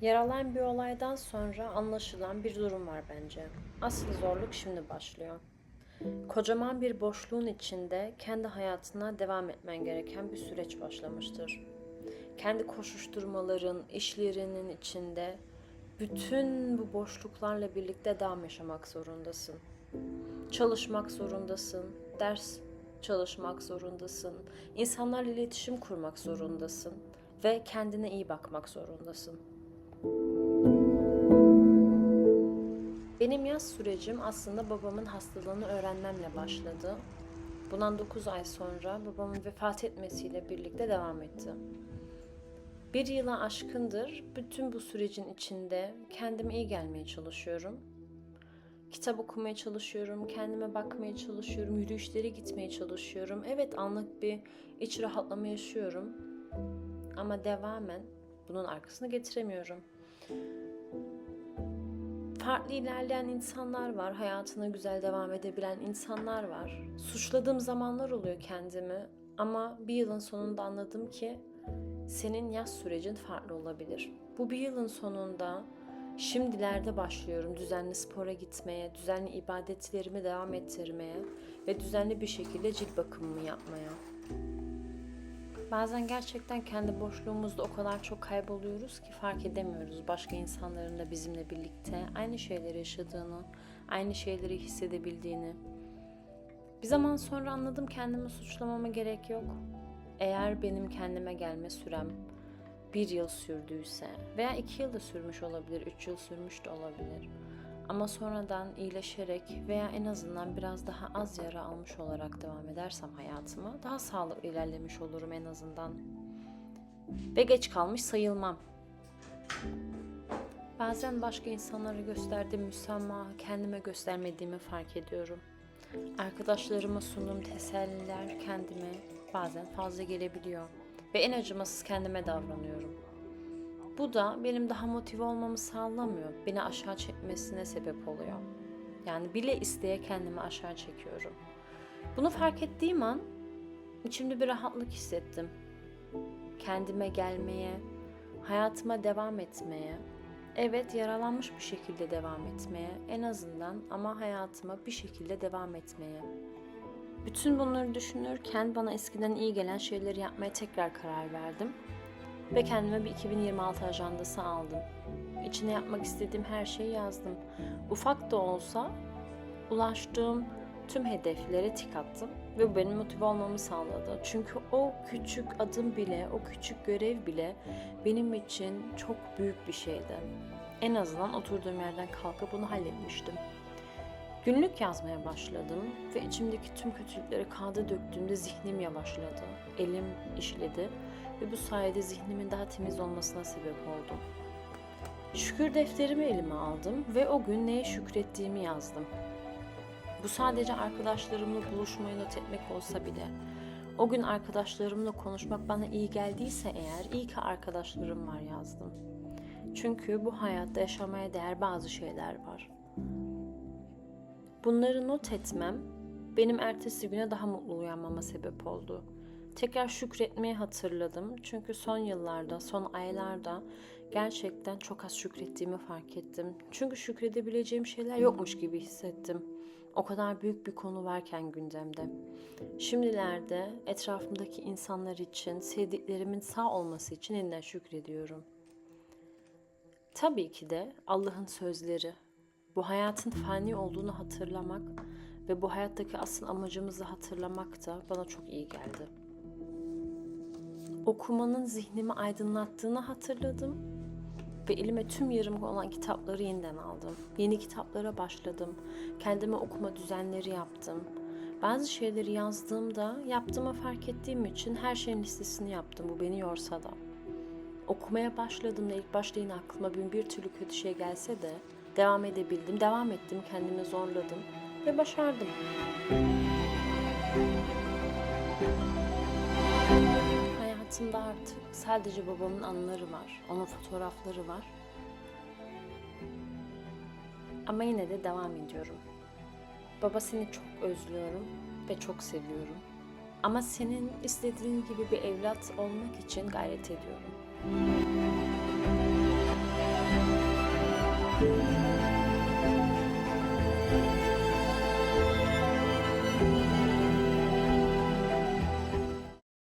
Yer alan bir olaydan sonra anlaşılan bir durum var bence. Asıl zorluk şimdi başlıyor. Kocaman bir boşluğun içinde kendi hayatına devam etmen gereken bir süreç başlamıştır. Kendi koşuşturmaların, işlerinin içinde bütün bu boşluklarla birlikte devam yaşamak zorundasın. Çalışmak zorundasın, ders çalışmak zorundasın, insanlarla iletişim kurmak zorundasın ve kendine iyi bakmak zorundasın. Benim yaz sürecim aslında babamın hastalığını öğrenmemle başladı. Bundan 9 ay sonra babamın vefat etmesiyle birlikte devam etti. Bir yıla aşkındır bütün bu sürecin içinde kendime iyi gelmeye çalışıyorum. Kitap okumaya çalışıyorum, kendime bakmaya çalışıyorum, yürüyüşlere gitmeye çalışıyorum. Evet anlık bir iç rahatlama yaşıyorum. Ama devamen bunun arkasını getiremiyorum. Farklı ilerleyen insanlar var, hayatına güzel devam edebilen insanlar var. Suçladığım zamanlar oluyor kendimi ama bir yılın sonunda anladım ki senin yaz sürecin farklı olabilir. Bu bir yılın sonunda şimdilerde başlıyorum düzenli spora gitmeye, düzenli ibadetlerimi devam ettirmeye ve düzenli bir şekilde cilt bakımımı yapmaya. Bazen gerçekten kendi boşluğumuzda o kadar çok kayboluyoruz ki fark edemiyoruz başka insanların da bizimle birlikte aynı şeyleri yaşadığını, aynı şeyleri hissedebildiğini. Bir zaman sonra anladım kendimi suçlamama gerek yok. Eğer benim kendime gelme sürem bir yıl sürdüyse veya iki yıl da sürmüş olabilir, üç yıl sürmüş de olabilir. Ama sonradan iyileşerek veya en azından biraz daha az yara almış olarak devam edersem hayatıma daha sağlıklı ilerlemiş olurum en azından. Ve geç kalmış sayılmam. Bazen başka insanlara gösterdiğim müsamahı kendime göstermediğimi fark ediyorum. Arkadaşlarıma sunduğum teselliler kendime bazen fazla gelebiliyor. Ve en acımasız kendime davranıyorum. Bu da benim daha motive olmamı sağlamıyor. Beni aşağı çekmesine sebep oluyor. Yani bile isteye kendimi aşağı çekiyorum. Bunu fark ettiğim an içimde bir rahatlık hissettim. Kendime gelmeye, hayatıma devam etmeye, evet yaralanmış bir şekilde devam etmeye en azından ama hayatıma bir şekilde devam etmeye. Bütün bunları düşünürken bana eskiden iyi gelen şeyleri yapmaya tekrar karar verdim ve kendime bir 2026 ajandası aldım. İçine yapmak istediğim her şeyi yazdım. Ufak da olsa ulaştığım tüm hedeflere tik attım ve bu benim motive olmamı sağladı. Çünkü o küçük adım bile, o küçük görev bile benim için çok büyük bir şeydi. En azından oturduğum yerden kalkıp bunu halletmiştim. Günlük yazmaya başladım ve içimdeki tüm kötülükleri kağıda döktüğümde zihnim yavaşladı. Elim işledi ve bu sayede zihnimin daha temiz olmasına sebep oldu. Şükür defterimi elime aldım ve o gün neye şükrettiğimi yazdım. Bu sadece arkadaşlarımla buluşmayı not etmek olsa bile. O gün arkadaşlarımla konuşmak bana iyi geldiyse eğer iyi ki arkadaşlarım var yazdım. Çünkü bu hayatta yaşamaya değer bazı şeyler var. Bunları not etmem benim ertesi güne daha mutlu uyanmama sebep oldu. Tekrar şükretmeyi hatırladım. Çünkü son yıllarda, son aylarda gerçekten çok az şükrettiğimi fark ettim. Çünkü şükredebileceğim şeyler yokmuş gibi hissettim. O kadar büyük bir konu varken gündemde. Şimdilerde etrafımdaki insanlar için, sevdiklerimin sağ olması için yeniden şükrediyorum. Tabii ki de Allah'ın sözleri, bu hayatın fani olduğunu hatırlamak ve bu hayattaki asıl amacımızı hatırlamak da bana çok iyi geldi. Okumanın zihnimi aydınlattığını hatırladım ve elime tüm yarım olan kitapları yeniden aldım. Yeni kitaplara başladım. Kendime okuma düzenleri yaptım. Bazı şeyleri yazdığımda yaptığımı fark ettiğim için her şeyin listesini yaptım. Bu beni yorsa da. Okumaya başladığımda ilk başta yine aklıma bin bir türlü kötü şey gelse de devam edebildim. Devam ettim, kendimi zorladım ve başardım. Hayatımda artık sadece babamın anıları var. Onun fotoğrafları var. Ama yine de devam ediyorum. Baba seni çok özlüyorum ve çok seviyorum. Ama senin istediğin gibi bir evlat olmak için gayret ediyorum. Müzik